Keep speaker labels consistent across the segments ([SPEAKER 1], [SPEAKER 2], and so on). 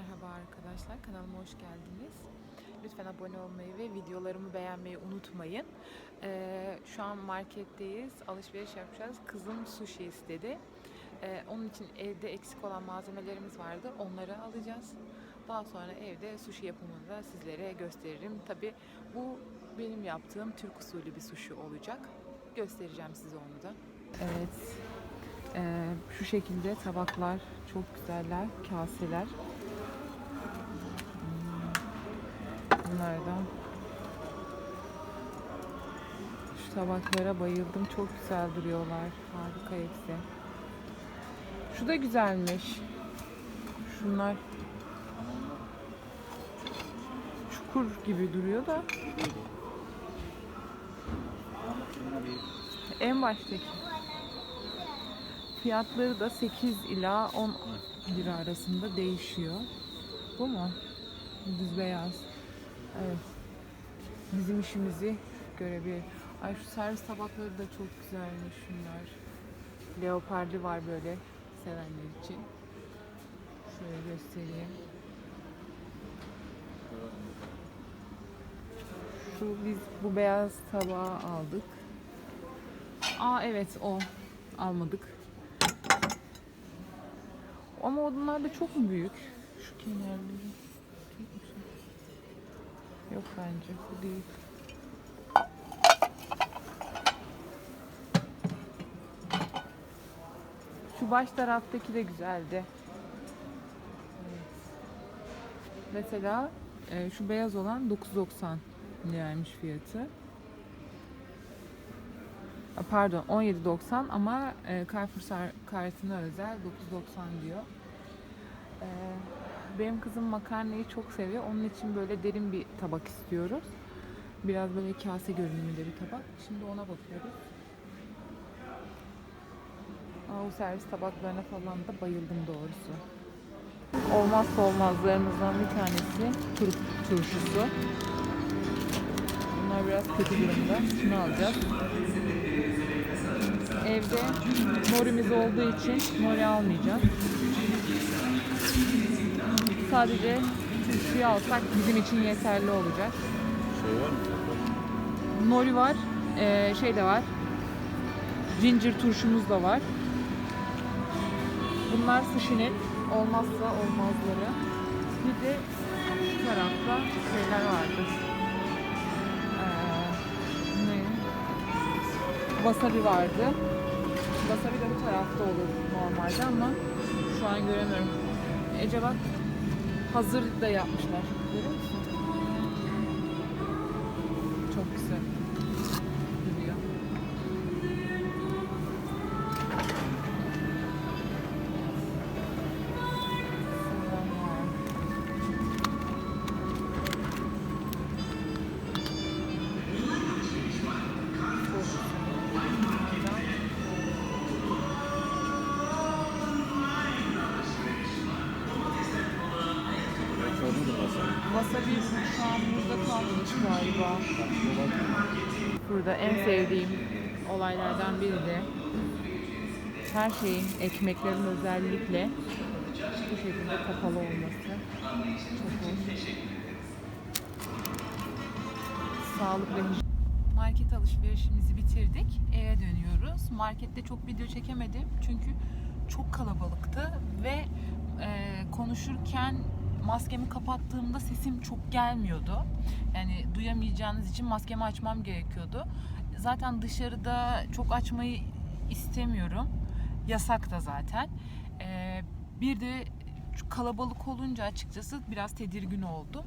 [SPEAKER 1] Merhaba arkadaşlar, kanalıma hoş geldiniz. Lütfen abone olmayı ve videolarımı beğenmeyi unutmayın. Ee, şu an marketteyiz, alışveriş yapacağız. Kızım sushi istedi. Ee, onun için evde eksik olan malzemelerimiz vardı, onları alacağız. Daha sonra evde sushi yapımını da sizlere gösteririm. Tabi bu benim yaptığım Türk usulü bir sushi olacak. Göstereceğim size onu da. Evet, ee, şu şekilde tabaklar çok güzeller, kaseler. Bunlardan. Şu tabaklara bayıldım. Çok güzel duruyorlar. Harika hepsi. Şu da güzelmiş. Şunlar çukur gibi duruyor da. En baştaki. Fiyatları da 8 ila 10 lira arasında değişiyor. Bu mu? Düz beyaz. Evet. Bizim işimizi görebilir. Ay şu servis tabakları da çok güzelmiş şunlar. Leopardı var böyle sevenler için. Şöyle göstereyim. Şu biz bu beyaz tabağı aldık. Aa evet o. Almadık. Ama onlar da çok büyük? Şu kenarları. Yok bence bu değil. Şu baş taraftaki de güzeldi. Mesela e, şu beyaz olan 9.90 liraymış fiyatı. Pardon 17.90 ama e, Carrefour kartına özel 9.90 diyor. E, benim kızım makarnayı çok seviyor. Onun için böyle derin bir tabak istiyoruz. Biraz böyle kase görünümlü bir tabak. Şimdi ona bakıyoruz. Ama bu servis tabaklarına falan da bayıldım doğrusu. Olmazsa olmazlarımızdan bir tanesi turp turşusu. Bunlar biraz kötü durumda. Şunu alacağız. Evde morimiz olduğu için mori almayacağız. Sadece turşuyu alsak bizim için yeterli olacak.
[SPEAKER 2] Şey var mı?
[SPEAKER 1] Nori var, ee, şey de var. Ginger turşumuz da var. Bunlar sushi'nin olmazsa olmazları. Bir de şu tarafta şeyler vardı. Ee, ne? Wasabi vardı. Wasabi de bu tarafta olur normalde ama şu an göremiyorum. Ece bak hazır da yapmışlar. Görüyor musun? Wasabi şu burada kalmamış galiba. Burada en sevdiğim olaylardan biri de her şeyin, ekmeklerin özellikle bu şekilde kapalı olması. Çok hoş. Sağlıklı Market alışverişimizi bitirdik. Eve dönüyoruz. Markette çok video çekemedim çünkü çok kalabalıktı ve e, konuşurken maskemi kapattığımda sesim çok gelmiyordu. Yani duyamayacağınız için maskemi açmam gerekiyordu. Zaten dışarıda çok açmayı istemiyorum. Yasak da zaten. E, bir de kalabalık olunca açıkçası biraz tedirgin oldum.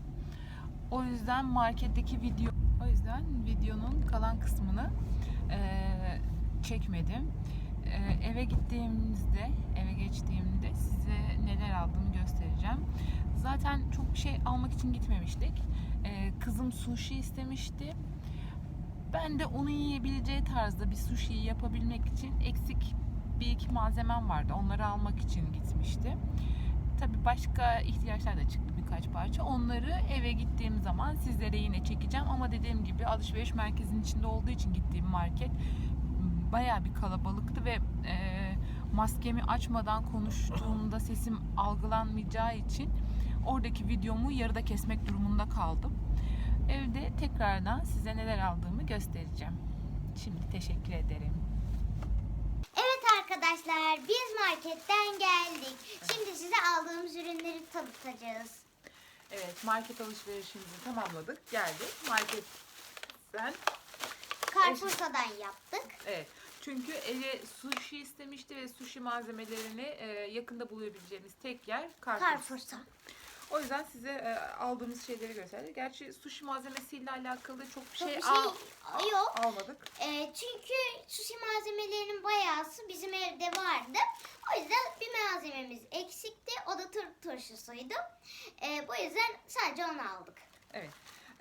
[SPEAKER 1] O yüzden marketteki video o yüzden videonun kalan kısmını eee, çekmedim. Eee, eve gittiğimizde, eve geçtiğimde size neler aldığımı göstereceğim. Zaten çok şey almak için gitmemiştik. Eee, kızım sushi istemişti. Ben de onun yiyebileceği tarzda bir sushi yapabilmek için eksik bir iki malzemem vardı. Onları almak için gitmişti. Tabii başka ihtiyaçlar da çıktı birkaç parça. Onları eve gittiğim zaman sizlere yine çekeceğim. Ama dediğim gibi alışveriş merkezinin içinde olduğu için gittiğim market bayağı bir kalabalıktı ve e, maskemi açmadan konuştuğumda sesim algılanmayacağı için Oradaki videomu yarıda kesmek durumunda kaldım. Evde tekrardan size neler aldığımı göstereceğim. Şimdi teşekkür ederim.
[SPEAKER 3] Evet arkadaşlar biz marketten geldik. Şimdi size aldığımız ürünleri tanıtacağız.
[SPEAKER 1] Evet market alışverişimizi tamamladık. Geldik. Marketten
[SPEAKER 3] Carrefour'dan yaptık.
[SPEAKER 1] Evet. Çünkü Ece sushi istemişti ve sushi malzemelerini e, yakında bulabileceğimiz tek yer Carrefour.
[SPEAKER 3] Carrefour'dan.
[SPEAKER 1] O yüzden size e, aldığımız şeyleri gösterdik. Gerçi sushi malzemesiyle alakalı çok bir
[SPEAKER 3] Çok
[SPEAKER 1] şey,
[SPEAKER 3] bir şey
[SPEAKER 1] al-
[SPEAKER 3] yok.
[SPEAKER 1] almadık.
[SPEAKER 3] Ee, çünkü sushi malzemelerinin bayağısı bizim evde vardı. O yüzden bir malzememiz eksikti. O da Türk turşusuydu. Ee, bu yüzden sadece onu aldık.
[SPEAKER 1] Evet.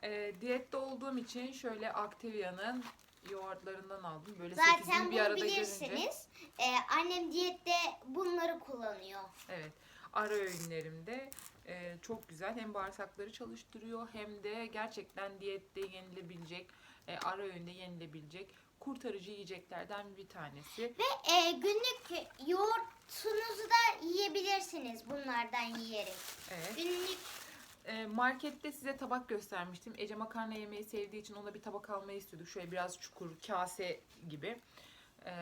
[SPEAKER 1] E, diyette olduğum için şöyle Activia'nın yoğurtlarından aldım. Böyle
[SPEAKER 3] Zaten
[SPEAKER 1] bir
[SPEAKER 3] bunu
[SPEAKER 1] arada görünce.
[SPEAKER 3] bilirsiniz. Ee, annem diyette bunları kullanıyor.
[SPEAKER 1] Evet. Ara öğünlerimde e, çok güzel. Hem bağırsakları çalıştırıyor hem de gerçekten diyette yenilebilecek, e, ara öğünde yenilebilecek kurtarıcı yiyeceklerden bir tanesi.
[SPEAKER 3] Ve e, günlük yoğurtunuzu da yiyebilirsiniz bunlardan yiyerek.
[SPEAKER 1] Evet.
[SPEAKER 3] Günlük
[SPEAKER 1] E, markette size tabak göstermiştim. Ece makarna yemeyi sevdiği için ona bir tabak almayı istiyorduk. Şöyle biraz çukur, kase gibi. E,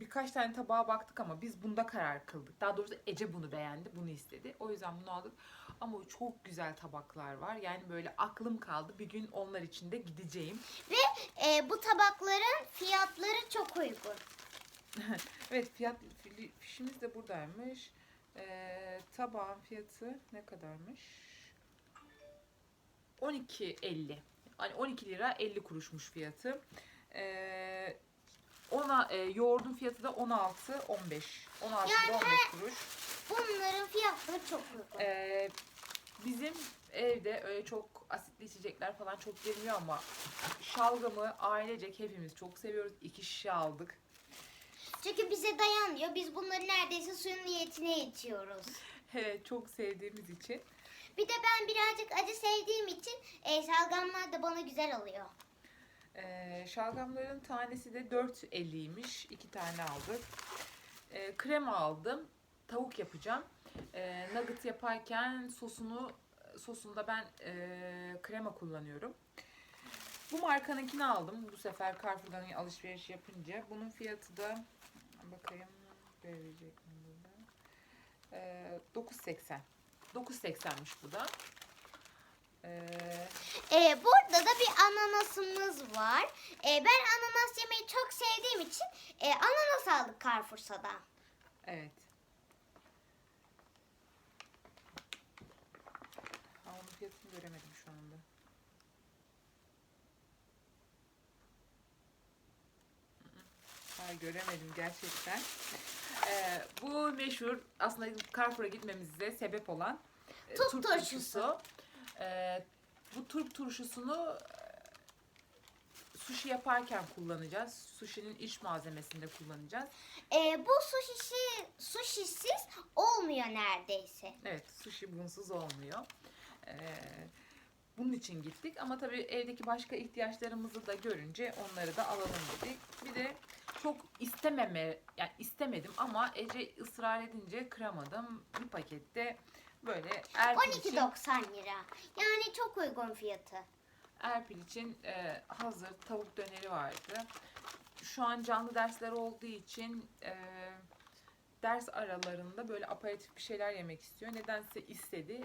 [SPEAKER 1] birkaç tane tabağa baktık ama biz bunda karar kıldık. Daha doğrusu Ece bunu beğendi, bunu istedi. O yüzden bunu aldık. Ama çok güzel tabaklar var. Yani böyle aklım kaldı. Bir gün onlar için de gideceğim.
[SPEAKER 3] e, bu tabakların fiyatları çok uygun.
[SPEAKER 1] Evet fiyat fişimiz de buradaymış. Ee, tabağın fiyatı ne kadarmış? 12.50. Hani 12 lira 50 kuruşmuş fiyatı. Ee, ona e, yoğurdun fiyatı da 16 15. 16 lira 15 kuruş.
[SPEAKER 3] Bunların fiyatları çok uygun.
[SPEAKER 1] Ee, bizim evde öyle çok asitli içecekler falan çok girmiyor ama şalgamı ailecek hepimiz çok seviyoruz. İki şişe aldık.
[SPEAKER 3] Çünkü bize dayanmıyor. Biz bunları neredeyse suyun niyetine içiyoruz.
[SPEAKER 1] Evet çok sevdiğimiz için.
[SPEAKER 3] Bir de ben birazcık acı sevdiğim için e, şalgamlar da bana güzel oluyor.
[SPEAKER 1] Ee, şalgamların tanesi de 4.50'ymiş. İki tane aldık. Ee, krema aldım. Tavuk yapacağım. Ee, nugget yaparken sosunu sosunda ben e, krema kullanıyorum. Bu markanınkini aldım. Bu sefer Carrefour'dan alışveriş yapınca. Bunun fiyatı da bakayım verecek mi burada? Ee, 9.80. 9.80'miş bu da. Ee,
[SPEAKER 3] burada da bir ananasımız var. E, ben ananas yemeyi çok sevdiğim için e, ananas aldık Carrefour'dan.
[SPEAKER 1] Evet. Ha, onun fiyatını göremedim şu anda. Hayır göremedim gerçekten. Ee, bu meşhur aslında Carrefour'a gitmemize sebep olan e,
[SPEAKER 3] turp turşusu.
[SPEAKER 1] Ee, bu turp turşusunu e, sushi yaparken kullanacağız. Sushi'nin iç malzemesinde kullanacağız.
[SPEAKER 3] E, bu sushi sushisiz olmuyor neredeyse.
[SPEAKER 1] Evet, sushi bunsuz olmuyor. Ee, bunun için gittik ama tabii evdeki başka ihtiyaçlarımızı da görünce onları da alalım dedik. Bir de çok istememe, yani istemedim ama Ece ısrar edince kıramadım. Bir pakette böyle Erpil için,
[SPEAKER 3] 12.90 lira. Yani çok uygun fiyatı.
[SPEAKER 1] Erpil için e, hazır tavuk döneri vardı. Şu an canlı dersler olduğu için e, ders aralarında böyle aperatif bir şeyler yemek istiyor. Nedense istedi.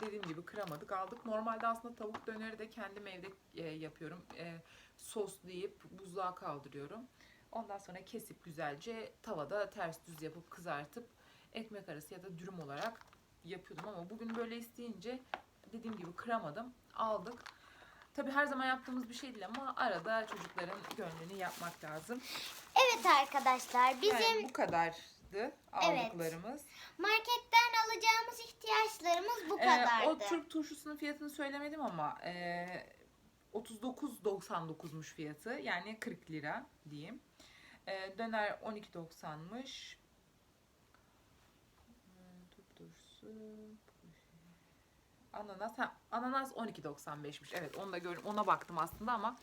[SPEAKER 1] Dediğim gibi kıramadık aldık. Normalde aslında tavuk döneri de kendim evde e, yapıyorum. E, soslayıp buzluğa kaldırıyorum. Ondan sonra kesip güzelce tavada ters düz yapıp kızartıp ekmek arası ya da dürüm olarak yapıyordum ama bugün böyle isteyince dediğim gibi kıramadım. Aldık. Tabii her zaman yaptığımız bir şey değil ama arada çocukların gönlünü yapmak lazım.
[SPEAKER 3] Evet arkadaşlar bizim
[SPEAKER 1] Yani bu kadardı aldıklarımız.
[SPEAKER 3] marketten alacağımız ihtiyaçlarımız bu
[SPEAKER 1] Ee,
[SPEAKER 3] kadardı.
[SPEAKER 1] o Türk turşusunun fiyatını söylemedim ama e, 39.99'muş fiyatı. Yani 40 lira diyeyim. E, döner 12.90'mış. Hmm, Türk turşusu. Ananas, ha, ananas 12.95'miş. Evet onu da gördüm. Ona baktım aslında ama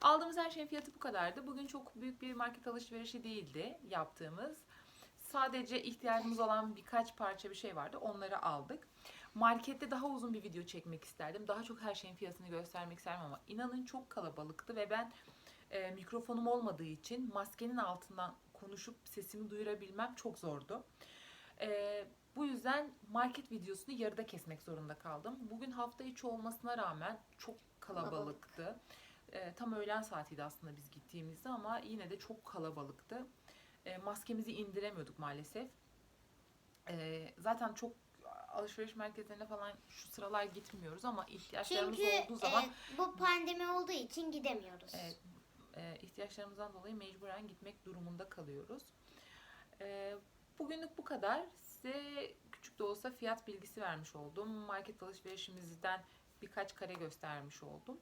[SPEAKER 1] aldığımız her şeyin fiyatı bu kadardı. Bugün çok büyük bir market alışverişi değildi yaptığımız. sadece ihtiyacımız olan birkaç parça bir şey vardı. Onları aldık. Markette daha uzun bir video çekmek isterdim. Daha çok her şeyin fiyatını göstermek isterdim ama inanın çok kalabalıktı ve ben e, mikrofonum olmadığı için maskenin altından konuşup sesimi duyurabilmem çok zordu. E, bu yüzden market videosunu yarıda kesmek zorunda kaldım. Bugün hafta içi olmasına rağmen çok kalabalıktı. E, tam öğlen saatiydi aslında biz gittiğimizde ama yine de çok kalabalıktı. E, maskemizi indiremiyorduk maalesef. E, zaten çok alışveriş merkezlerine falan şu sıralar gitmiyoruz ama ihtiyaçlarımız
[SPEAKER 3] Çünkü
[SPEAKER 1] olduğu zaman
[SPEAKER 3] e, bu pandemi olduğu için gidemiyoruz.
[SPEAKER 1] Evet, e, ihtiyaçlarımızdan dolayı mecburen gitmek durumunda kalıyoruz. E, bugünlük bu kadar. Size küçük de olsa fiyat bilgisi vermiş oldum. Market alışverişimizden birkaç kare göstermiş oldum.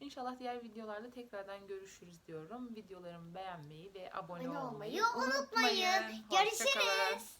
[SPEAKER 1] İnşallah diğer videolarda tekrardan görüşürüz diyorum. Videolarımı beğenmeyi ve abone
[SPEAKER 3] Abone
[SPEAKER 1] olmayı
[SPEAKER 3] olmayı unutmayın.
[SPEAKER 1] Kalın.
[SPEAKER 3] Görüşürüz.